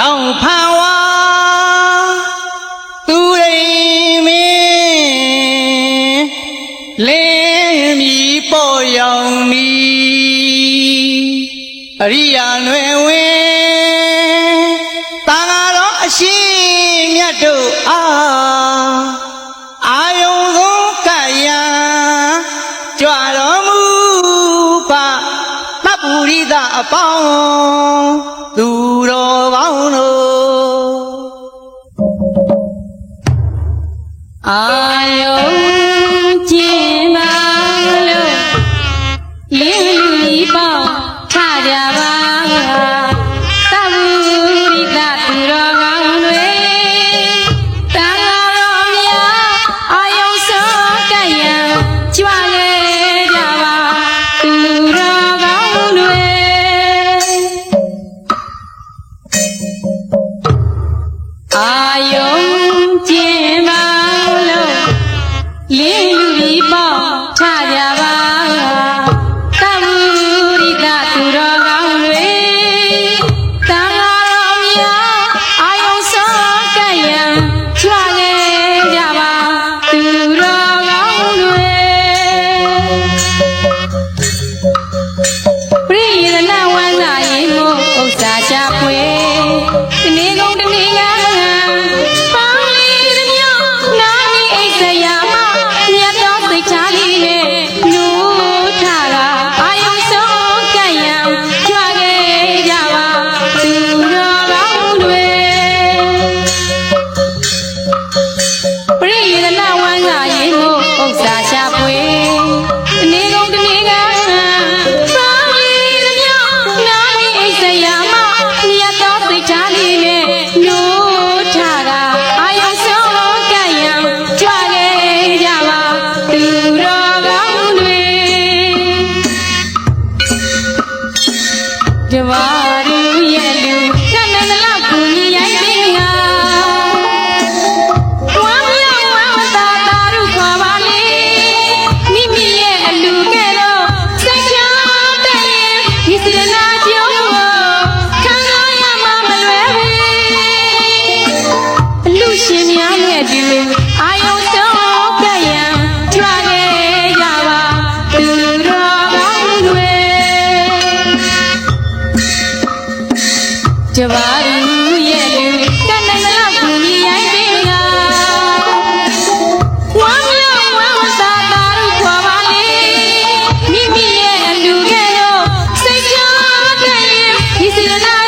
တောင်ဖန်ဝါသူရိမင်းလင်းမီပေါ်ရောင်မီအရိယာလွယ်ဝင်တန်ဃာတော်အရှိမြတ်တို့အားအာယုံဆုံးကပ်ယံကြွတော်မူပါတပ်ပူရိသအပေါင်း သူတော်ကောင်းတို့ စ္စာချပွေဒီနေ့ကုန်ဒီနေ့က ကြပါရူရဲ့လူကနန္ဒလောက်ကူညီရိုက်ပေးငါဝမ်းမြောက်ဝမ်းသာတာရုခေါ်ပါလေမိမိရဲ့အလူကဲ့တော့စိတ်ချမ်းတဲ့ရင်ဒီစရနာကျုံးကိုခံစားရမှာမလွယ်ဘူးအလူရှင်များရဲ့ဒီ ကြပါလူရဲ့လူကနမလောက်ကူညီရိုင်းပေးကဝမ်းမြောက်ဝမ်းသာတာတို့ခေါ်ပါလေမိမိရဲ့လူကဲတော့စိတ်ချတဲ့ဒီစရနာ